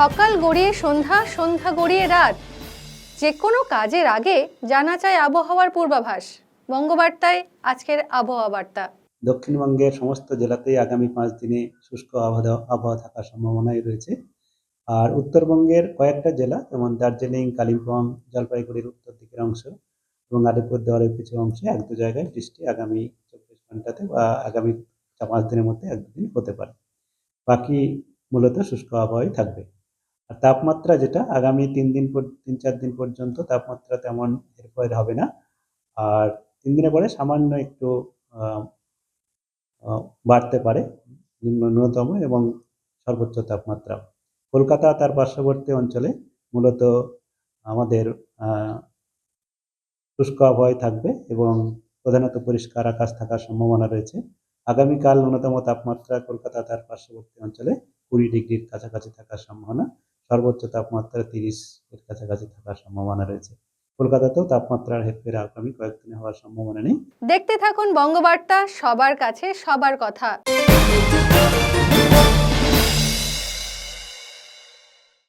সকাল গড়িয়ে সন্ধ্যা সন্ধ্যা গড়িয়ে রাত। যে কোনো কাজের আগে জানা চায় আবহাওয়ার পূর্বাভাস। বঙ্গবার্তায় আজকের আবহাওয়া বার্তা। দক্ষিণবঙ্গের সমস্ত জেলাতেই আগামী পাঁচ দিনে শুষ্ক আবহাওয়া আবহাওয়া থাকার সম্ভাবনাই রয়েছে। আর উত্তরবঙ্গের কয়েকটা জেলা, যেমন দার্জিলিং, কালিম্পং, জলপাইগুড়ির উত্তর দিকের অংশ এবং আলিপুর আলিপুরদুয়ারের কিছু অংশে এক দু জায়গায় বৃষ্টি আগামী চব্বিশ ঘন্টাতে বা আগামী পাঁচ দিনের মধ্যে এক দুদিন হতে পারে। বাকি মূলত শুষ্ক আবহাওয়াই থাকবে। আর তাপমাত্রা যেটা, আগামী তিন দিন পর- তিন চার দিন পর্যন্ত তাপমাত্রা তেমন হেরফের হবে না। আর তিন দিনের পরে সামান্য একটু বাড়তে পারে ন্যূনতম এবং সর্বোচ্চ তাপমাত্রা। কলকাতা তার পার্শ্ববর্তী অঞ্চলে মূলত আমাদের শুষ্ক আবহাওয়ায় থাকবে এবং প্রধানত পরিষ্কার আকাশ থাকার সম্ভাবনা রয়েছে। আগামীকাল ন্যূনতম তাপমাত্রা কলকাতা তার পার্শ্ববর্তী অঞ্চলে কুড়ি ডিগ্রির কাছাকাছি থাকার সম্ভাবনা। সর্বোচ্চ তাপমাত্রা তিরিশ এর কাছাকাছি থাকার সম্ভাবনা রয়েছে। কলকাতাতেও তাপমাত্রার হেরফের আগামী কয়েকদিনে হওয়ার সম্ভাবনা নেই। দেখতে থাকুন বঙ্গবার্তা, সবার কাছে সবার কথা।